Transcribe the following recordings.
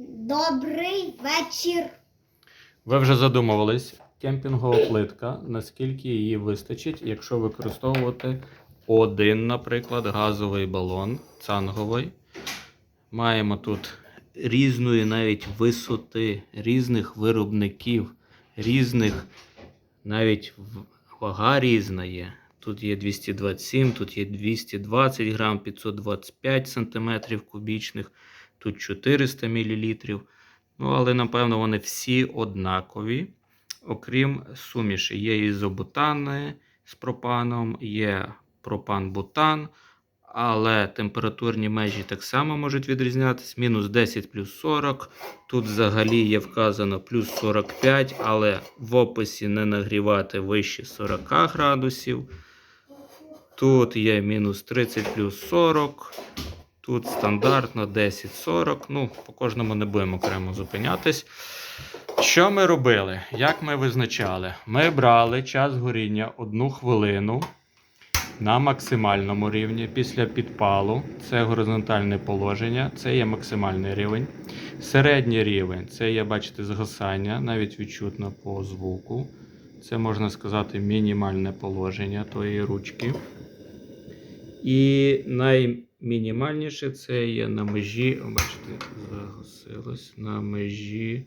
Добрий вечір. Ви вже задумувались, кемпінгова плитка, наскільки її вистачить, якщо використовувати один, наприклад, газовий балон цанговий. Маємо тут різної навіть висоти, різних виробників, різних навіть вага різна є. Тут є 227, тут є 220 грам, 525 сантиметрів кубічних, тут 400 мл. Ну, але напевно вони всі однакові, окрім суміші. Є ізобутани з пропаном, є пропан-бутан, але температурні межі так само можуть відрізнятися. Мінус 10 плюс 40. Тут взагалі є вказано плюс 45, але в описі не нагрівати вище 40 градусів. Тут є мінус 30 плюс 40. Тут стандартно 10-40. Ну, по кожному не будемо окремо зупинятись. Що ми робили? Як ми визначали? Ми брали час горіння 1 хвилину на максимальному рівні після підпалу. Це горизонтальне положення, це є максимальний рівень. Середній рівень це є, бачите, згасання, навіть відчутно по звуку. Це можна сказати мінімальне положення тої ручки. І наймінімальніше це є на межі, бачите, загасилось на межі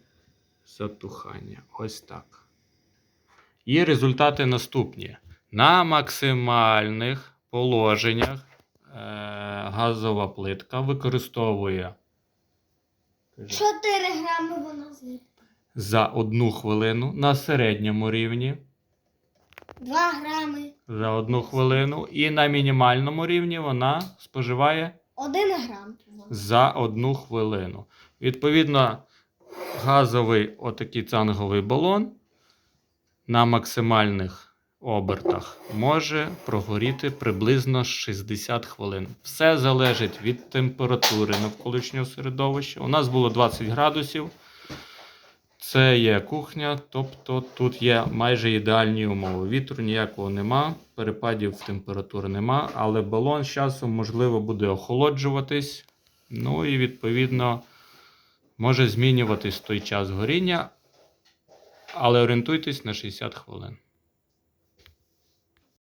затухання. Ось так. І результати наступні. На максимальних положеннях е, газова плитка використовує 4 грами вона за одну хвилину на середньому рівні 2 грами. за одну хвилину, і на мінімальному рівні вона споживає 1 грам. за одну хвилину. Відповідно, газовий отакий цанговий балон на максимальних обертах може прогоріти приблизно 60 хвилин. Все залежить від температури навколишнього середовища. У нас було 20 градусів. Це є кухня, тобто тут є майже ідеальні умови. Вітру ніякого нема, перепадів температури нема, але балон з часом, можливо, буде охолоджуватись. Ну і відповідно може змінюватись той час горіння, але орієнтуйтесь на 60 хвилин.